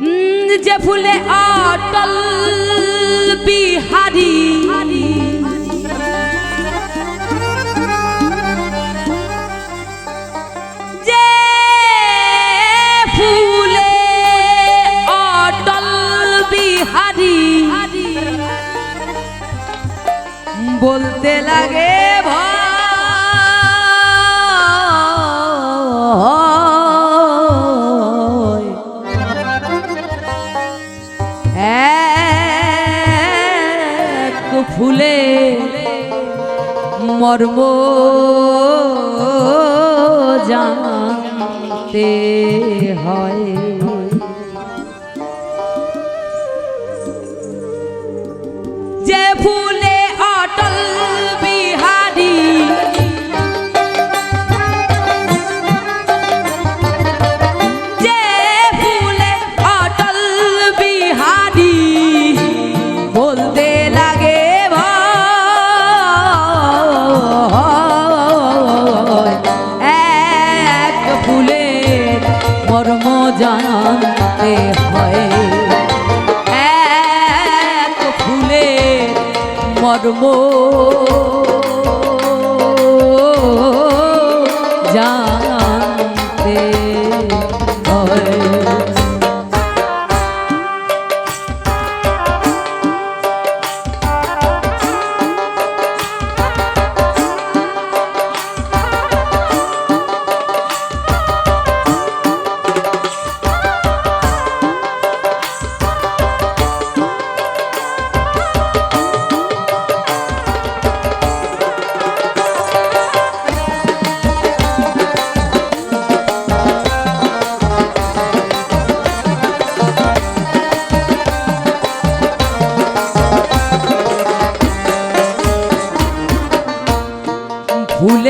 যে ফুলে অটল বিহারি। যে ফুলে অটল বিহারি। বলতে লাগে ভুলে মর্ম জানতে হয়। ধর্ম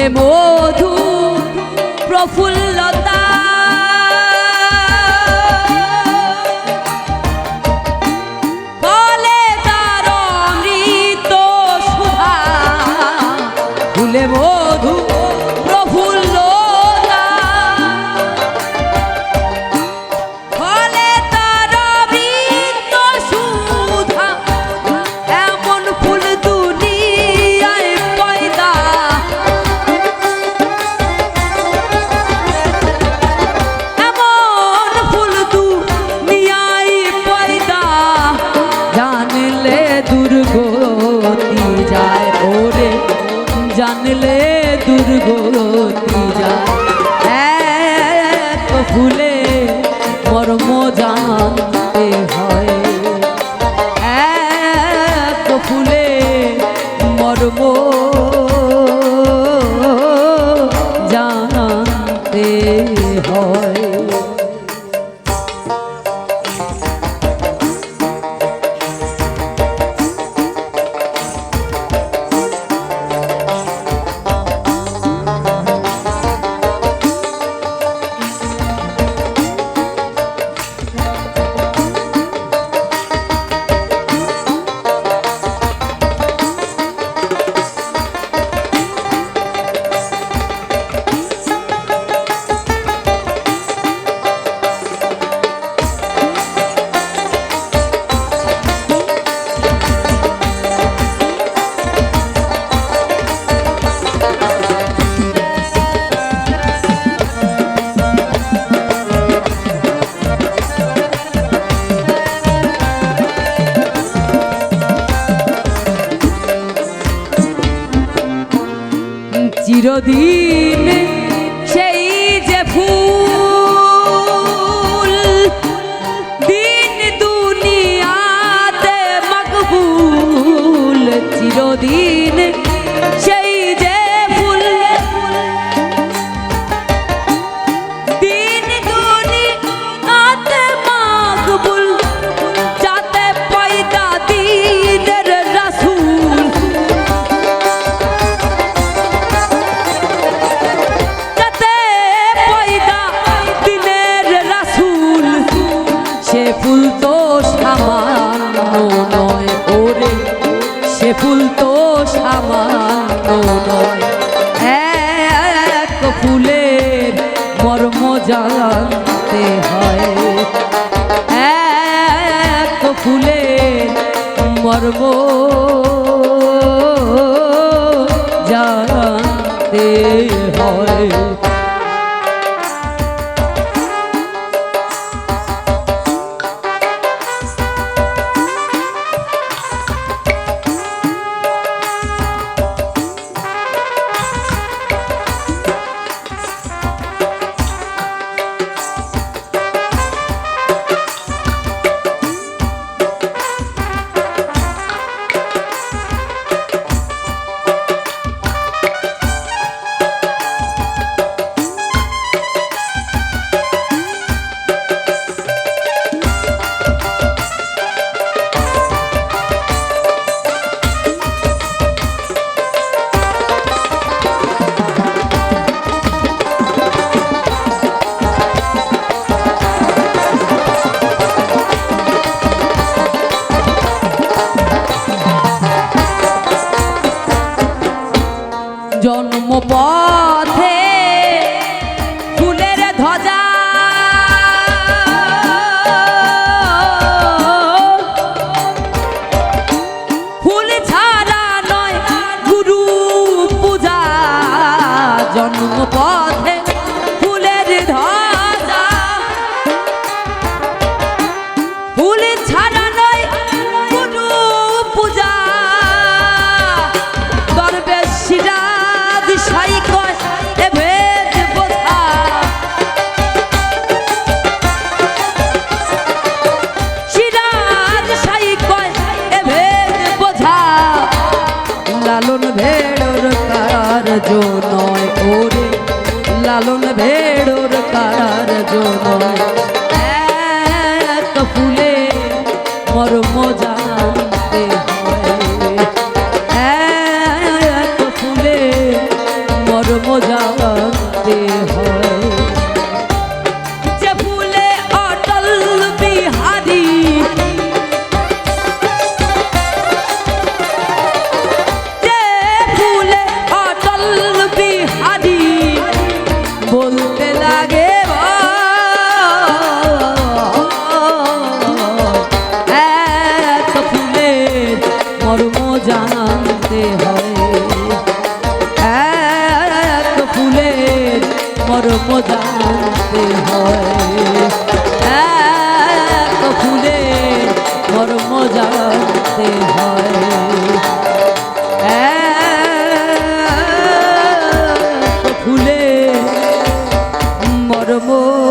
temor. দুর্গতি যায় ওরে। জানলে দুর্গতি যায়। এত ফুলে মর্ম জানতে চিরদিন সেই যে ফুল দিন দুনিয়াতে মকবুল চিরদিন সে নয় এক ফুলের মর্ম জানতে হয়। এক ফুলের মর্ম জানতে হয়। পথে ফুলের ধ্বজা ભેડો રકાર જો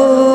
মর্ম